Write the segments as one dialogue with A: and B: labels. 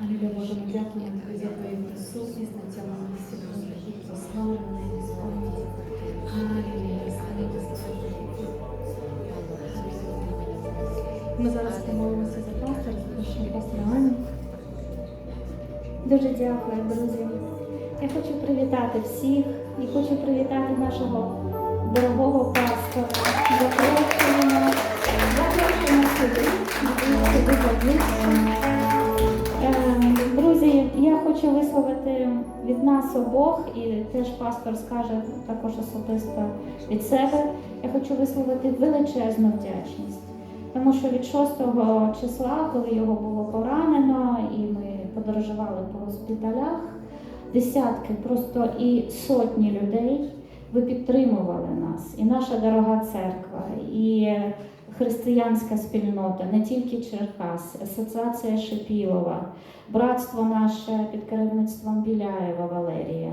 A: Алілюя, Боже, ми дякуємо тобі за твою присутність на цьому місці, Боже, і прославлено і Господь. Алілюя. Ми зараз помолимося за пастора, запрошуємо пастора Аню.
B: Дуже дякую, друзі. Я хочу привітати всіх і хочу привітати нашого дорогого пастора. Запрошуємо, запрошуємо сюди, сюди поближче. Хочу висловити від нас обох, і теж пастор скаже також особисто від себе. Я хочу висловити величезну вдячність. Тому що від 6 числа, коли його було поранено, і ми подорожували по госпіталях, десятки просто і сотні людей ви підтримували нас, і наша дорога церква, і християнська спільнота, не тільки Черкас, Асоціація Шепілова, братство наше під керівництвом Біляєва Валерія.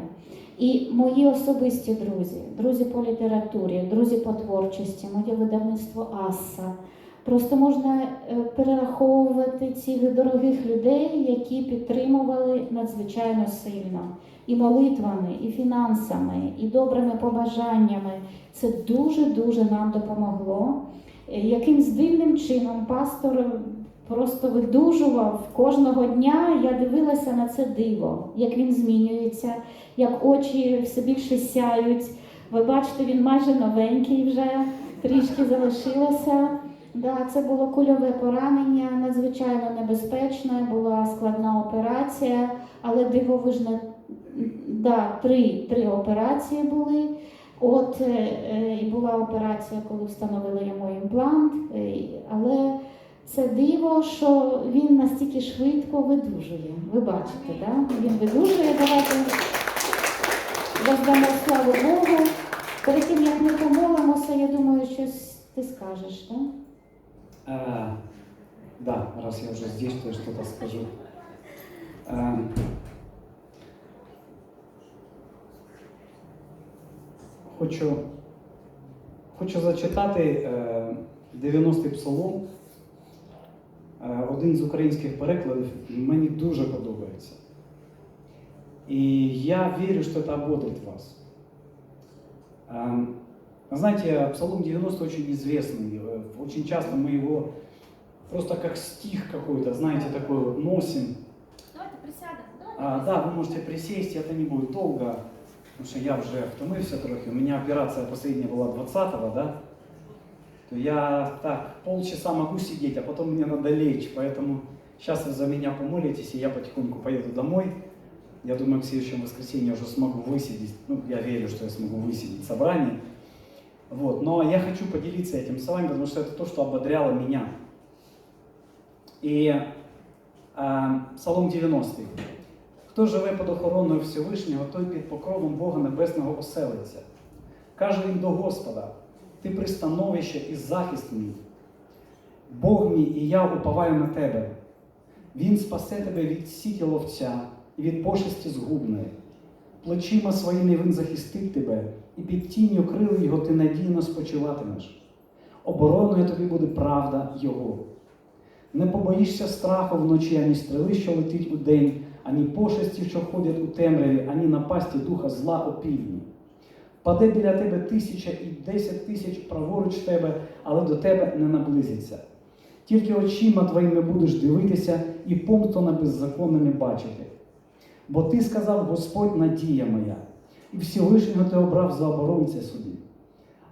B: І мої особисті друзі, друзі по літературі, друзі по творчості, моє видавництво Асса. Просто можна е, перераховувати цих дорогих людей, які підтримували надзвичайно сильно і молитвами, і фінансами, і добрими побажаннями. Це дуже дуже нам допомогло. Е, Якимсь дивним чином пастор просто видужував кожного дня. Я дивилася на це диво, як він змінюється, як очі все більше сяють. Ви бачите, він майже новенький вже, трішки залишилося. Да, це було кульове поранення, надзвичайно небезпечне, була складна операція, але дивовижно, да, три, три операції були. От е, е, і була операція, коли встановили йому імплант, е, але це диво, що він настільки швидко видужує. Ви бачите, да? він видужує. Давайте воздамо славу Богу. Перед тим як ми помолимося, я думаю, щось ти скажеш, так?
C: А, да, раз я уже здесь, то я что-то скажу. А, хочу, хочу зачитати е, 90-й псалом. Е, один з українських перекладів мені дуже подобається. И я верю, что это ободрит вас. Эм, Знаете, Псалом 90 очень известный. Э, Очень часто мы его просто как стих какой-то, знаете, такой вот носим.
D: Давайте присядемо. Давайте
C: А, да, вы можете присесть, это не будет долго, потому что я уже втомився трохи. У меня операция последняя была 20-го, да? То я так полчаса могу сидеть, а потом мне надо лечь, поэтому сейчас вы за меня помолитесь, и я потихоньку поеду домой. Я думаю, к следующему воскресенью уже смогу высидеть, ну, я верю, что я смогу высидеть собрание. Вот. Но я хочу поделиться этим с вами, потому что это то, что ободряло меня. И а, Псалом 90. Хто живе під охороною Всевишнього, той під покровом Бога Небесного оселиться. Каже він до Господа: Ти пристановище і захист мій. Бог мій, і я уповаю на тебе. Він спасе тебе від сіті ловця і від пошесті згубної. Плечима своїми він захистить тебе, і під тінню крил його ти надійно спочиватимеш. Обороною тобі буде правда Його. Не побоїшся страху вночі, ані стріли, що летить у день, ані пошесті, що ходять у темряві, ані напасті духа зла опівдні. Паде біля тебе тисяча і десять тисяч праворуч тебе, але до тебе не наблизиться. Тільки очима твоїми будеш дивитися і помсту на беззаконними бачити. Бо ти сказав, Господь надія моя, і Всевишнього ти обрав за оборонця собі.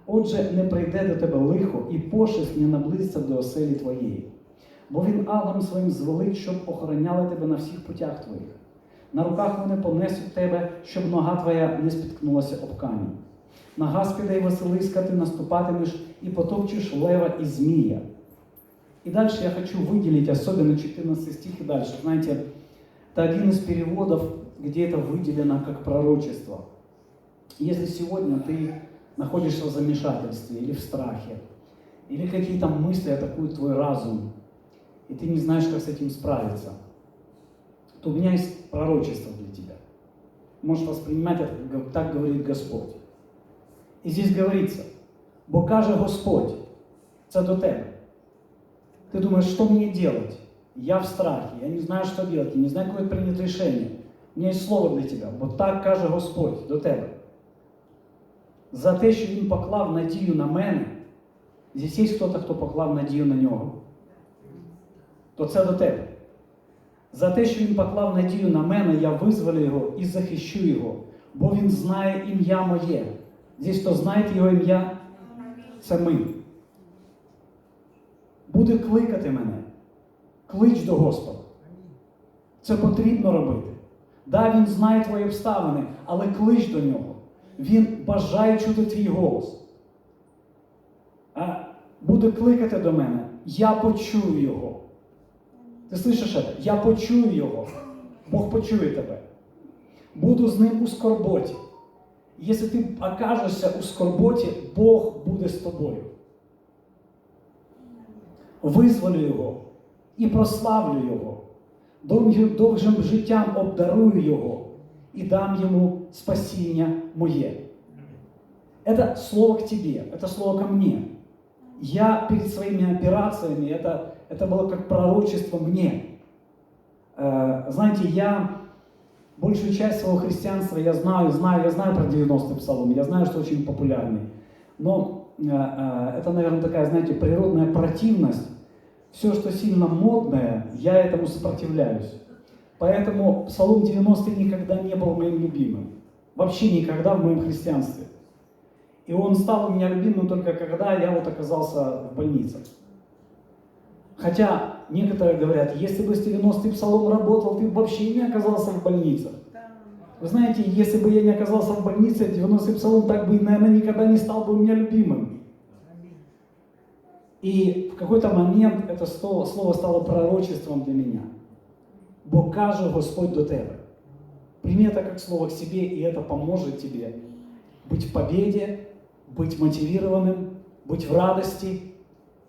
C: Отже, не прийде до тебе лихо, і пошесть не наблизиться до оселі твоєї Бо він ангелом своїм звелить, щоб охороняли тебе на всіх путях твоїх. На руках вони понесуть тебе, щоб нога твоя не спіткнулася об камінь. На Гаспіда і Василиска ти наступатимеш і потопчеш лева и змея. И дальше я хочу выделить особенно 14 стих и дальше. Знаете, это один из переводов, где это выделено как пророчество. Если сегодня ты находишься в замешательстве или в страхе, или какие-то мысли атакуют твой разум, и ты не знаешь, как с этим справиться, то у меня есть пророчество для тебя. Можешь воспринимать это, как так говорит Господь. І здесь говориться, бо каже Господь, це до тебе. Ти думаєш, що мені делать? Я в страхе, я не знаю, що делать, я не знаю, какое принять решение. У мене є слово для тебе, бо так каже Господь до тебе. За те, що Він поклав надію на мене, здесь є хтось, хто поклав надію на нього, То це до тебе. За те, що він поклав надію на мене, я визволю його і захищу його, бо він знає ім'я моє. Здесь хто знає його ім'я, це ми. Буде кликати мене. Клич до Господа. Це потрібно робити. Да, він знає твої обставини, але клич до нього. Він бажає чути твій голос. А буде кликати до мене, я почую його. Ти слышиш це? Я почую його. Бог почує тебе. Буду з ним у скорботі. Якщо ти окажешся у скорботі, Бог буде з тобою. Визволю його і прославлю його. Довгим, довгим життям обдарую його і дам йому спасіння моє. Это слово к тебе, это слово ко мне. Я перед своими операциями, это, это было как пророчество мне. Э, знаете, я большую часть своего христианства я знаю, знаю, я знаю про 90-й псалом, я знаю, что очень популярный. Но э, э, это, наверное, такая, знаете, природная противность. Все, что сильно модное, я этому сопротивляюсь. Поэтому Псалом 90 никогда не был моим любимым. Вообще никогда в моем христианстве. И он стал у меня любимым только когда я вот оказался в больнице. Хотя некоторые говорят, если бы с 90-й псалом работал, ты вообще не оказался в больнице. Вы знаете, если бы я не оказался в больнице, 90-й псалом так бы, наверное, никогда не стал бы у меня любимым. И в какой-то момент это слово, слово стало пророчеством для меня. Бо каже Господь до тебе. Прими это как слово к себе, и это поможет тебе быть в победе, быть мотивированным, быть в радости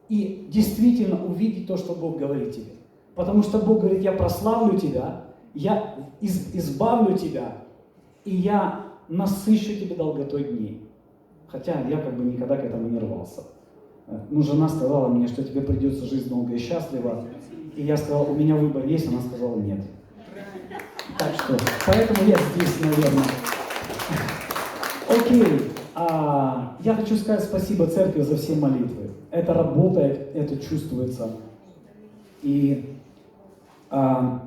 C: и действительно увидеть то, что Бог говорит тебе. Потому что Бог говорит, я прославлю тебя, я из- избавлю тебя, и я насыщу тебе долготой дней. Хотя я как бы никогда к этому не рвался. Ну, жена сказала мне, что тебе придется жить долго и счастливо. И я сказал, у меня выбор есть, она сказала нет. Так что, поэтому я здесь, наверное. Окей. А, я хочу сказать спасибо церкви за все молитвы. Это работает, это чувствуется. И а,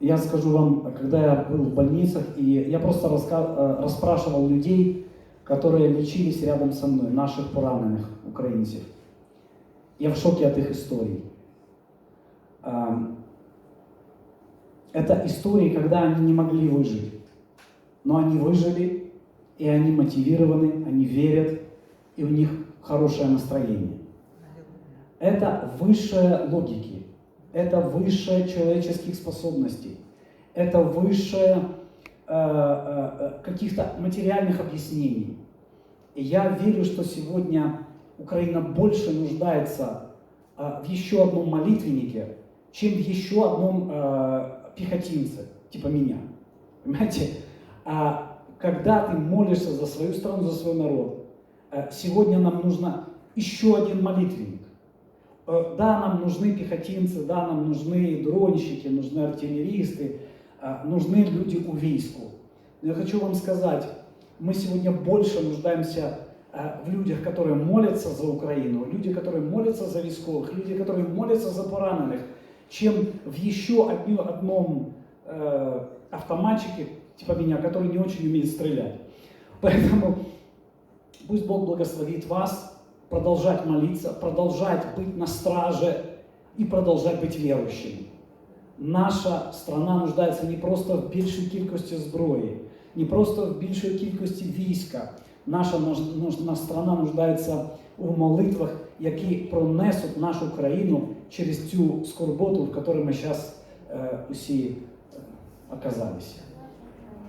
C: я скажу вам, когда я был в больницах, и я просто раска- э, расспрашивал людей, которые лечились рядом со мной, наших пораненых украинцев. Я в шоке от их историй. А, Это истории, когда они не могли выжить. Но они выжили, и они мотивированы, они верят, и у них хорошее настроение. Это высшее логики, это высшее человеческих способностей, это высшее э, э, каких-то материальных объяснений. И я верю, что сегодня Украина больше нуждается э, в еще одном молитвеннике, чем в еще одном э, пехотинце, типа меня. Понимаете? А когда ты молишься за свою страну, за свой народ, э, сегодня нам нужно еще один молитвенник. Э, Да, нам нужны пехотинцы, да, нам нужны дронщики, нужны артиллеристы, э, нужны люди у війську. Но я хочу вам сказать, мы сегодня больше нуждаемся в людях, которые молятся за Украину, люди, которые молятся за військовых, люди, которые молятся за пораненых, чем в еще одни- одном э, автоматчике, типа меня, который не очень умеет стрелять. Поэтому пусть Бог благословит вас продолжать молиться, продолжать быть на страже и продолжать быть верующими. Наша страна нуждається не просто в більшій кількості зброї, не просто в більшій кількості війська. Наша нуж- нужна страна нуждається у молитвах, які пронесуть нашу країну через цю скорботу, в якій ми зараз э, усі э, оказались. А,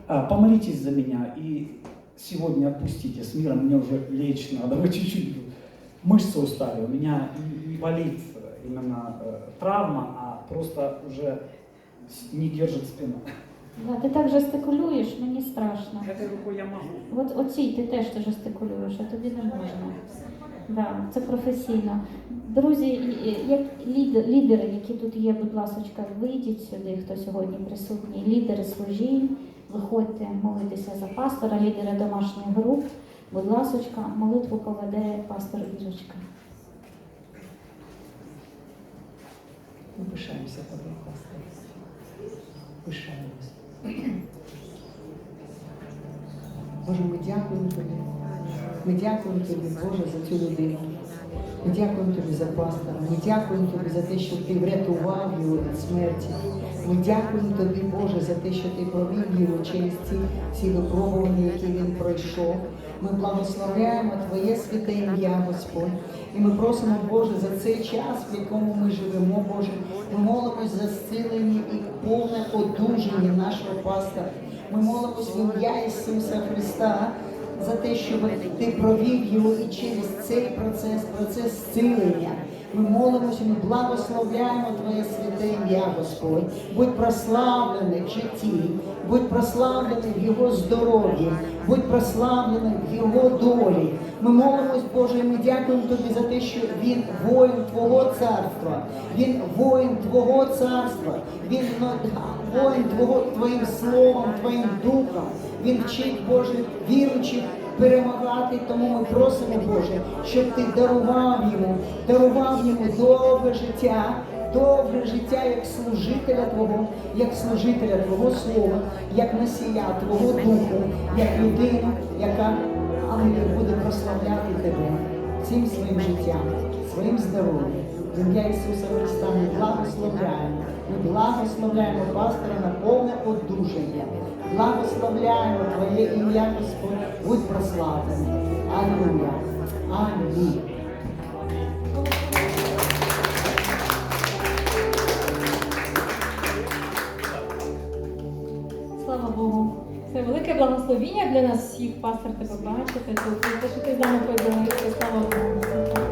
C: помолитесь за меня и сегодня отпустите с миром, мне уже лечь надо, вы чуть-чуть мышцы устали, у меня не- не болит именно э, травма, а просто уже с- не держит спина.
B: Да, ти так жестикулюєш, мені страшно.
C: Этой рукой я могу.
B: От оцій ти теж ти жестикулюєш, а тобі не можна. Да, це професійно. Друзі, і- і- як лідер- лідери, які тут є, будь ласка, вийдіть сюди, хто сьогодні присутній. Лідери служінь, виходьте молитися за пастора, лідери домашніх груп. Будь ласка, молитву поведе пастор Ірочка.
E: Ми пишаємося тобою, Господи. Пишаємося. Боже, ми дякуємо тобі. Ми дякуємо тобі, Боже, за цю людину. Ми дякуємо тобі за пастора. Ми дякуємо тобі за те, що ти врятував його від смерті. Ми дякуємо тобі, Боже, за те, що ти провів його через ці всі випробування, які він пройшов. Ми благословляємо Твоє святе ім'я, Господь. І ми просимо, Боже, за цей час, в якому ми живемо, Боже. Ми молимось за зцілення і повне одужання нашого пастора. Ми молимось в ім'я Ісуса Христа за те, щоб ти провів його і через цей процес, процес зцілення. Ми молимося, ми благословляємо Твоє святе ім'я, Господь. Будь прославлений в житті, будь прославлений в Його здоров'ї, будь прославлений в Його долі. Ми молимось, Боже, і ми дякуємо Тобі за те, що Він воїн Твого царства, Він воїн Твого царства, Він ну, воїн Твого, Твоїм словом, Твоїм духом. Він вчить, Боже, віручих перемагати. Тому ми просимо, Боже, щоб ти дарував йому, дарував йому довге життя, довге життя як служителя Твого, як служителя Твого слова, як носія Твого духу, як людину, яка Алілуя, буде прославляти тебе всім своїм життям, своїм здоров'ям. Ім'я Ісуса Христа ми благословляємо. Ми благословляємо пастора на повне одужання. Благословляємо Твоє ім'я, Господь, будь прославлений. Аллилуйя. Амінь.
A: Слава Богу. Це велике благословіння для нас всіх, пастор, тебе бачити. Те, що ти з нами поділився, слава Богу.